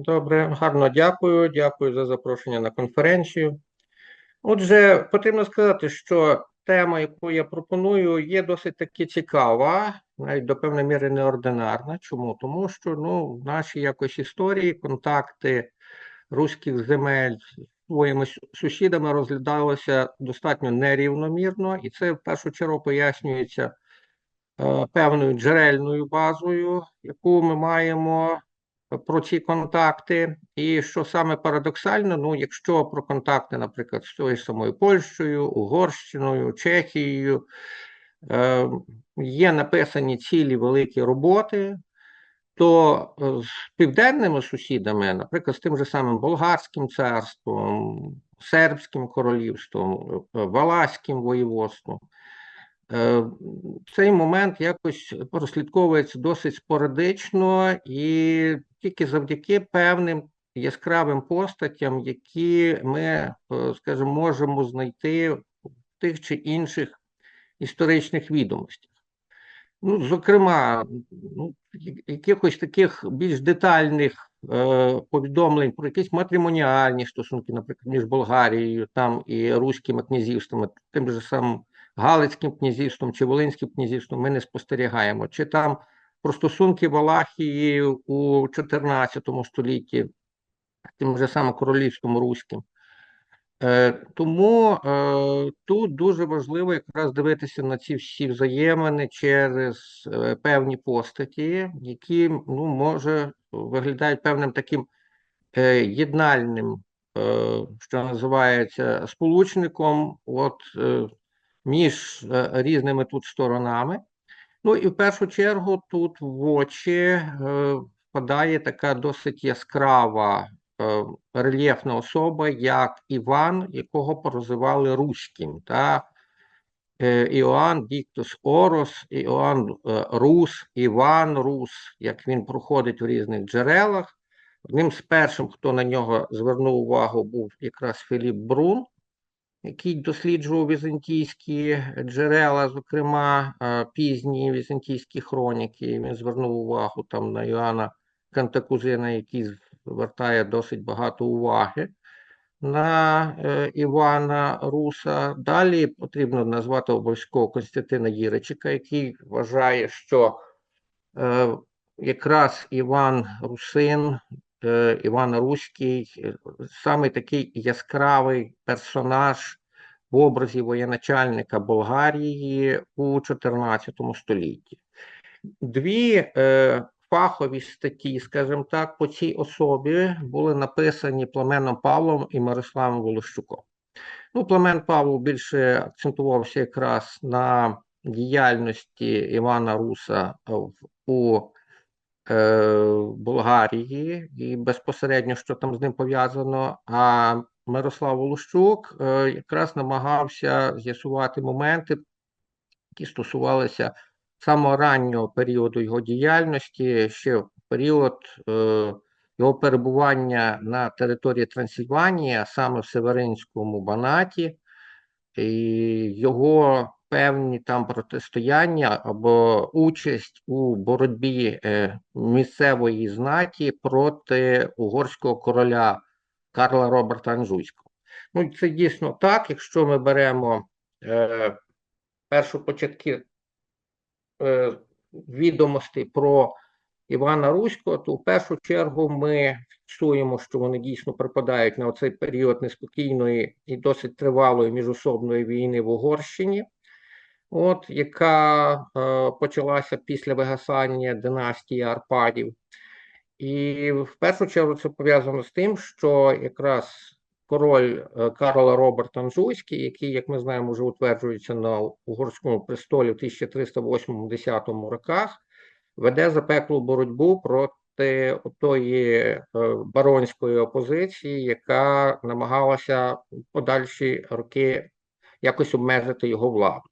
Добре, гарно дякую. Дякую за запрошення на конференцію. Отже, потрібно сказати, що тема, яку я пропоную, є досить таки цікава, навіть до певної міри неординарна. Чому? Тому що ну, в нашій якось історії контакти руських земель з своїми сусідами розглядалися достатньо нерівномірно, і це в першу чергу пояснюється е, певною джерельною базою, яку ми маємо про ці контакти. І що саме парадоксально, ну, якщо про контакти, наприклад, з тою самою Польщею, Угорщиною, Чехією, е, є написані цілі великі роботи, то е, з південними сусідами, наприклад, з тим же самим Болгарським царством, Сербським королівством, е, Валаським воєводством, Е, Цей момент якось прослідковується досить спорадично і тільки завдяки певним яскравим постатям, які ми, е, скажімо, можемо знайти в тих чи інших історичних відомостях. Ну, зокрема, ну, якихось таких більш детальних е, повідомлень про якісь матримоніальні стосунки, наприклад, між Болгарією там і руськими князівствами, тим же самим Галицьким князівством чи Волинським князівством ми не спостерігаємо. Чи там про стосунки Валахії у 14 столітті, тим же самим королівством руським. Е, Тому е, тут дуже важливо якраз дивитися на ці всі взаємини через е, певні постаті, які ну, може виглядають певним таким е, єднальним, е, що називається сполучником от, е, між е, різними тут сторонами. Ну і в першу чергу тут в очі е, впадає така досить яскрава е, рельєфна особа, як Іван, якого прозивали Руським. Та? Іоанн Діктус Орос, Іоанн Рус, Іван Рус, як він проходить в різних джерелах. Одним з першим, хто на нього звернув увагу, був якраз Філіп Брун, який досліджував візантійські джерела, зокрема е, пізні візантійські хроніки. Він звернув увагу там на Іоанна Кантакузина, який звертає досить багато уваги на е, Івана Руса. Далі потрібно назвати обов'язково Константина Єричика, який вважає, що е, якраз Іван Русин, Іван Руський, е, саме такий яскравий персонаж в образі воєначальника Болгарії у 14 столітті. Дві е, фахові статті, скажімо так, по цій особі були написані Пламеном Павлом і Мирославом Волощуком. Ну, Пламен Павло більше акцентувався якраз на діяльності Івана Руса у е, Болгарії і безпосередньо, що там з ним пов'язано. А Мирослав Волощук е, якраз намагався з'ясувати моменти, які стосувалися самого раннього періоду його діяльності, ще в період е, його перебування на території Трансильванії, а саме в Северинському Банаті, і його певні там протистояння або участь у боротьбі е, місцевої знаті проти угорського короля Карла Роберта Анжуйського. Ну, це дійсно так, якщо ми беремо е, першопочатки е, відомостей про Івана Руського, то в першу чергу ми фіксуємо, що вони дійсно припадають на цей період неспокійної і досить тривалої міжособної війни в Угорщині, от, яка е, почалася після вигасання династії Арпадів. І в першу чергу це пов'язано з тим, що якраз король е, Карла Роберт Анжуйський, який, як ми знаємо, вже утверджується на угорському престолі в 1308-10 роках, веде запеклу боротьбу проти тої е, баронської опозиції, яка намагалася подальші роки якось обмежити його владу.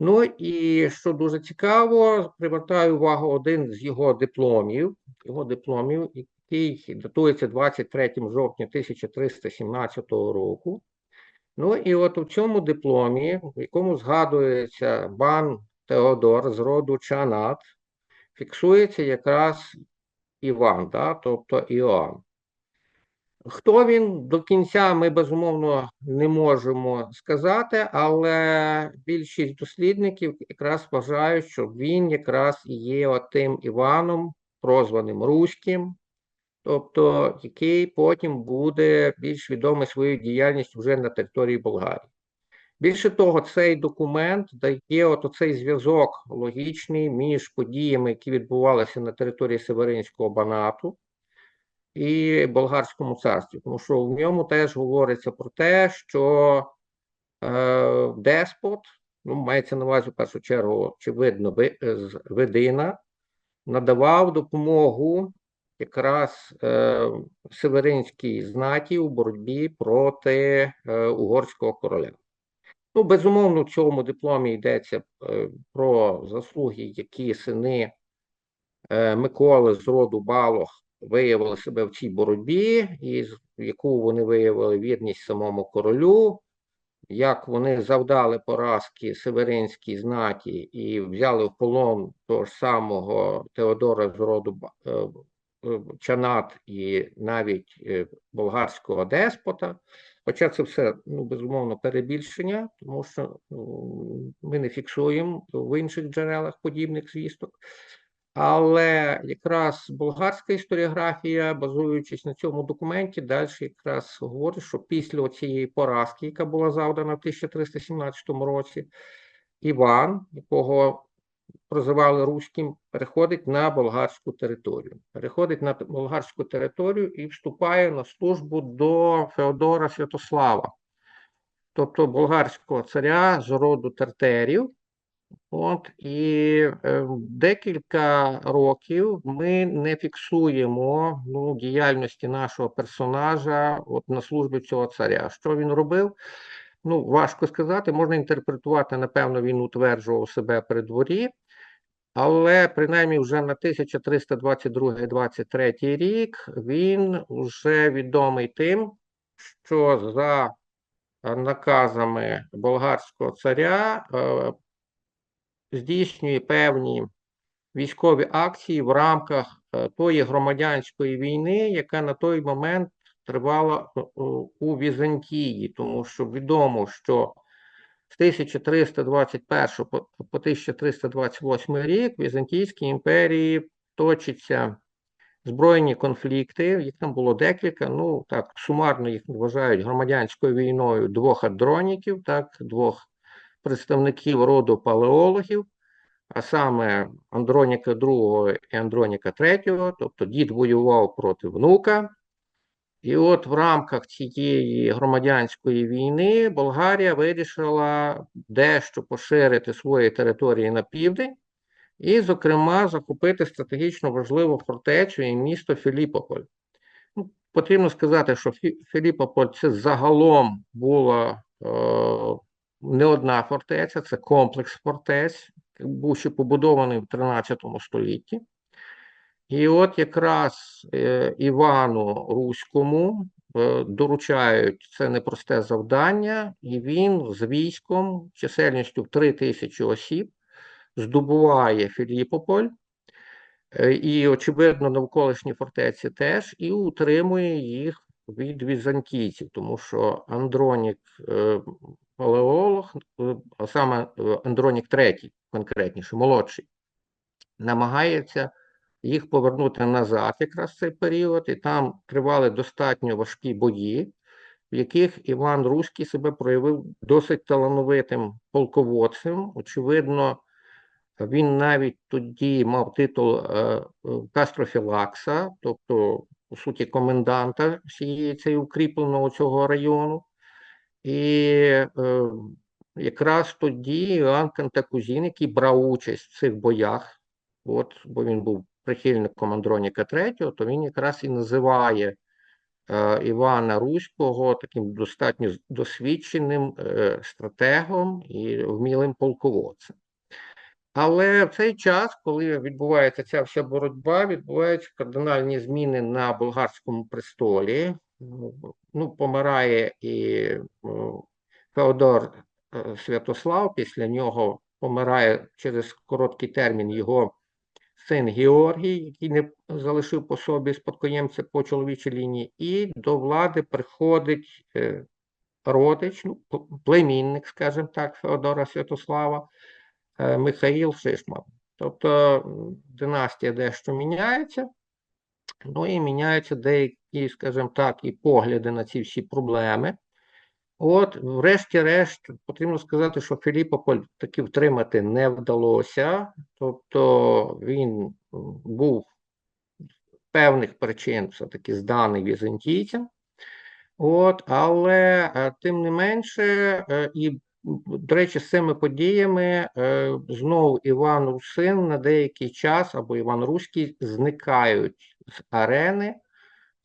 Ну і що дуже цікаво, привертаю увагу один з його дипломів, його дипломів, який датується 23 жовтня 1317 року. Ну і от у цьому дипломі, в якому згадується бан Теодор з роду Чанат, фіксується якраз Іван, да, тобто Іоанн. Хто він до кінця ми безумовно не можемо сказати, але більшість дослідників якраз вважають, що він якраз і є тим Іваном, прозваним Руським, тобто який потім буде більш відомий своєю діяльністю вже на території Болгарії. Більше того, цей документ дає от оцей зв'язок логічний між подіями, які відбувалися на території Северинського банату і Болгарському царстві, тому що в ньому теж говориться про те, що е, деспот, ну, мається на увазі в першу чергу, очевидно, ви- з- видина, надавав допомогу якраз е, Северинській знаті у боротьбі проти е, угорського короля. Ну, безумовно, в цьому дипломі йдеться е, про заслуги, які сини е, Миколи з роду Балох виявили себе в цій боротьбі, і яку вони виявили вірність самому королю, як вони завдали поразки Северинській знаті і взяли в полон того ж самого Теодора з роду е, е, Чанат і навіть е, болгарського деспота. Хоча це все ну, безумовно перебільшення, тому що ну, ми не фіксуємо в інших джерелах подібних звісток. Але якраз болгарська історіографія, базуючись на цьому документі, далі якраз говорить, що після цієї поразки, яка була завдана в 1317 році, Іван, якого прозивали руським, переходить на болгарську територію. Переходить на болгарську територію і вступає на службу до Феодора Святослава, тобто болгарського царя з роду тертерів. От і е, декілька років ми не фіксуємо ну, діяльності нашого персонажа от на службі цього царя. Що він робив? Ну, важко сказати, можна інтерпретувати, напевно, він утверджував себе при дворі, але принаймні вже на 1322-23 рік він вже відомий тим, що за е, наказами болгарського царя е, здійснює певні військові акції в рамках е, тої громадянської війни, яка на той момент тривала у Візантії, тому що відомо, що з 1321 по по 1328 рік в Візантійській імперії точаться збройні конфлікти, їх там було декілька, ну так, сумарно їх вважають громадянською війною двох адроніків, так, двох представників роду палеологів, а саме Андроніка II і Андроніка III, тобто дід воював проти внука. І от в рамках цієї громадянської війни Болгарія вирішила дещо поширити свої території на південь і, зокрема, захопити стратегічно важливу фортецю і місто Філіпополь. Ну, потрібно сказати, що Філіпополь це загалом була е, не одна фортеця, це комплекс фортець, був ще побудований в 13 столітті. І от якраз е, Івану Руському е, доручають це непросте завдання, і він з військом чисельністю в 3 тисячі осіб здобуває Філіпополь, е, і, очевидно, навколишні фортеці теж, і утримує їх від візантійців, тому що Андронік Палеолог, е, а саме е, Андронік III, конкретніше, молодший, намагається їх повернути назад якраз в цей період, і там тривали достатньо важкі бої, в яких Іван Руський себе проявив досить талановитим полководцем. Очевидно, він навіть тоді мав титул е, Кастрофілакса, тобто, по суті, коменданта всієї цієї укріпленого цього району. І е, якраз тоді Іоанн Кантакузін, який брав участь в цих боях, от, бо він був прихильником Андроніка III, то він якраз і називає е, Івана Руського таким достатньо досвідченим е, стратегом і вмілим полководцем. Але в цей час, коли відбувається ця вся боротьба, відбуваються кардинальні зміни на болгарському престолі. Ну, помирає і Феодор е, Святослав, після нього помирає через короткий термін його син Георгій, який не залишив по собі спадкоємця по чоловічій лінії, і до влади приходить е, родич, ну, племінник, скажімо так, Феодора Святослава, е, Михаїл Шишман. Тобто династія дещо міняється, ну і міняються деякі, скажімо так, і погляди на ці всі проблеми. От, врешті-решт, потрібно сказати, що Філіпополь таки втримати не вдалося. Тобто він був з певних причин все-таки зданий візантійцям. От, але е, тим не менше, е, і до речі, з цими подіями е, знову Іван Русин на деякий час або Іван Руський зникають з арени.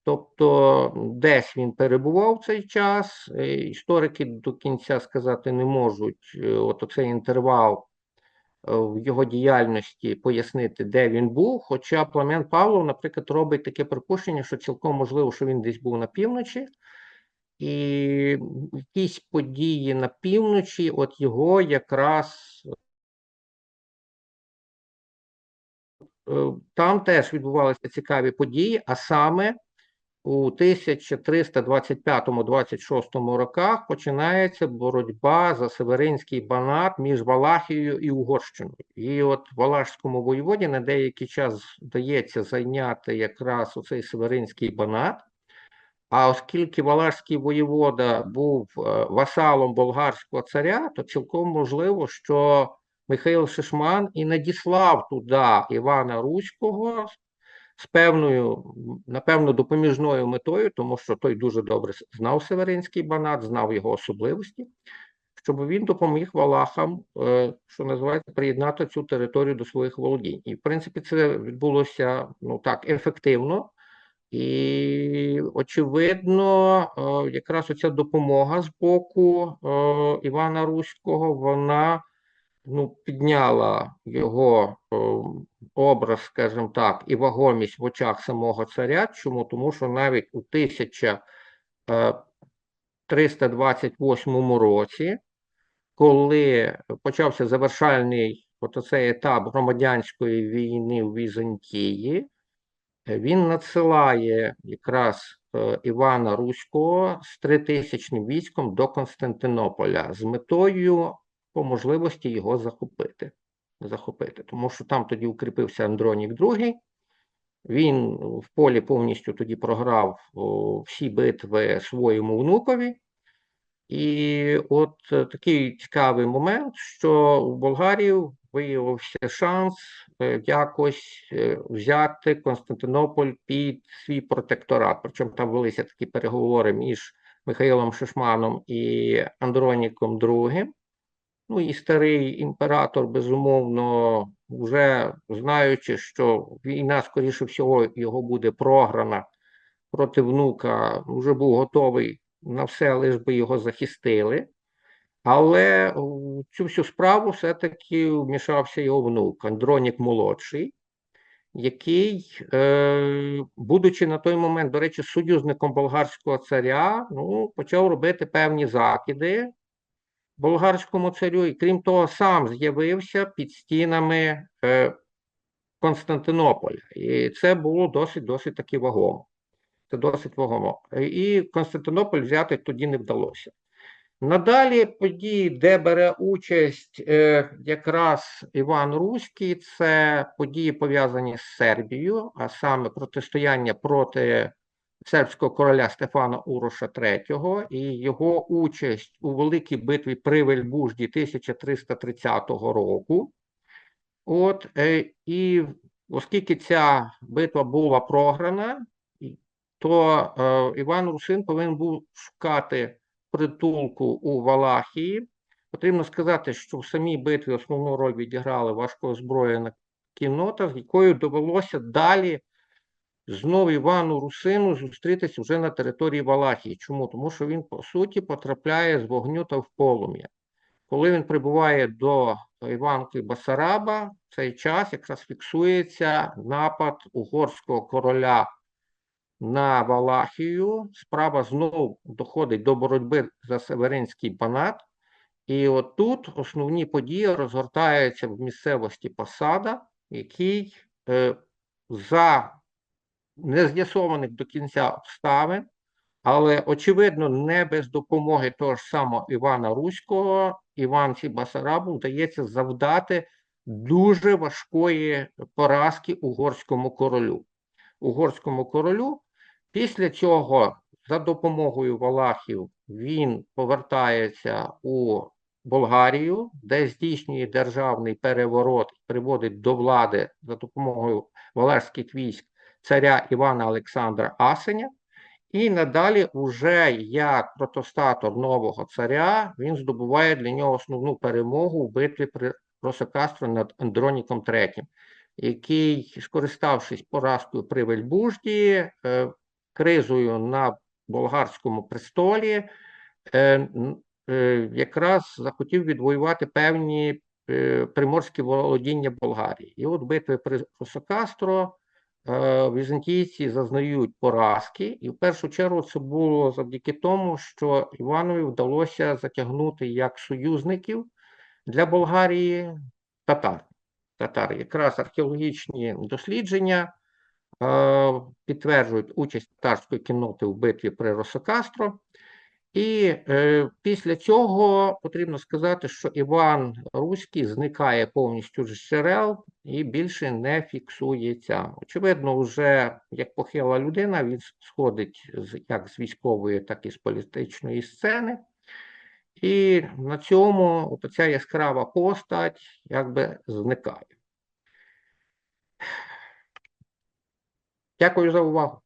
Тобто десь він перебував цей час. е, Історики до кінця сказати не можуть. е, От оцей інтервал е, в його діяльності пояснити, де він був. Хоча Пламен Павлов, наприклад, робить таке припущення, що цілком можливо, що він десь був на півночі, і якісь події на півночі, от його якраз там теж відбувалися цікаві події, а саме у 1325-26 роках починається боротьба за Северинський банат між Валахією і Угорщиною. І от Валашському воєводі на деякий час вдається зайняти якраз оцей Северинський банат. А оскільки Валашський воєвода був е, васалом болгарського царя, то цілком можливо, що Михайло Шишман і надіслав туди Івана Руського з певною, напевно, допоміжною метою, тому що той дуже добре знав Северинський банат, знав його особливості, щоб він допоміг Валахам, е, що називається, приєднати цю територію до своїх володінь. І, в принципі, це відбулося ну так ефективно. І, очевидно, е, якраз оця допомога з боку е, Івана Руського, вона ну, підняла його е, образ, скажімо так, і вагомість в очах самого царя. Чому? Тому що навіть у 1328 році, коли почався завершальний оцей етап громадянської війни в Візантії, Е, Він надсилає якраз е, Івана Руського з тритисячним військом до Константинополя з метою по можливості його захопити. захопити. Тому що там тоді укріпився Андронік II. Він в полі повністю тоді програв о, всі битви своєму внукові. І от е, такий цікавий момент, що у болгарів виявився шанс е, якось е, взяти Константинополь під свій протекторат. Причому там велися такі переговори між Михайлом Шишманом і Андроніком II. Ну і старий імператор, безумовно, вже знаючи, що війна, скоріше всього, його буде програна проти внука, вже був готовий на все, лиш би його захистили. Але у цю всю справу все-таки вмішався його внук Андронік молодший, який, е, будучи на той момент, до речі, союзником болгарського царя, ну, почав робити певні закиди болгарському царю, і крім того, сам з'явився під стінами е, Константинополя. І це було досить досить таки вагомо. Це досить вагомо. І Константинополь взяти тоді не вдалося. Надалі події, де бере участь е, якраз Іван Руський, це події пов'язані з Сербією, а саме протистояння проти сербського короля Стефана Уроша III і його участь у великій битві при Вельбужді 1330 року. От, е, і оскільки ця битва була програна, то е, Іван Русин повинен був шукати притулку у Валахії. Потрібно сказати, що в самій битві основну роль відіграла важкоозброєна кіннота, з якою довелося далі знову Івану Русину зустрітися вже на території Валахії. Чому? Тому що він, по суті, потрапляє з вогню та в полум'я. Коли він прибуває до Іванки Басараба, цей час якраз фіксується напад угорського короля на Валахію. Справа знову доходить до боротьби за Северинський банат. І от тут основні події розгортаються в місцевості Посада, який е, за нез'ясованих до кінця обставин, але очевидно, не без допомоги того ж самого Івана Руського, Іванці Басарабу вдається завдати дуже важкої поразки угорському королю. Угорському королю. Після цього, за допомогою Валахів, він повертається у Болгарію, де здійснює державний переворот, приводить до влади за допомогою валашських військ царя Івана Олександра Асеня. І надалі, уже як протостатор нового царя, він здобуває для нього основну перемогу в битві при Росокастро над Андроніком III, який, скориставшись поразкою при Вельбужді, е, кризою на болгарському престолі, е, е, якраз захотів відвоювати певні приморські володіння Болгарії. І от битви при Росокастро візантійці зазнають поразки, і в першу чергу це було завдяки тому, що Іванові вдалося затягнути як союзників для Болгарії татар. Татар. Якраз археологічні дослідження е, підтверджують участь татарської кінноти в битві при Росокастро. І е, після цього потрібно сказати, що Іван Руський зникає повністю з джерел і більше не фіксується. Очевидно, вже як похила людина, він сходить з, як з військової, так і з політичної сцени. І на цьому ця яскрава постать якби зникає. Дякую за увагу.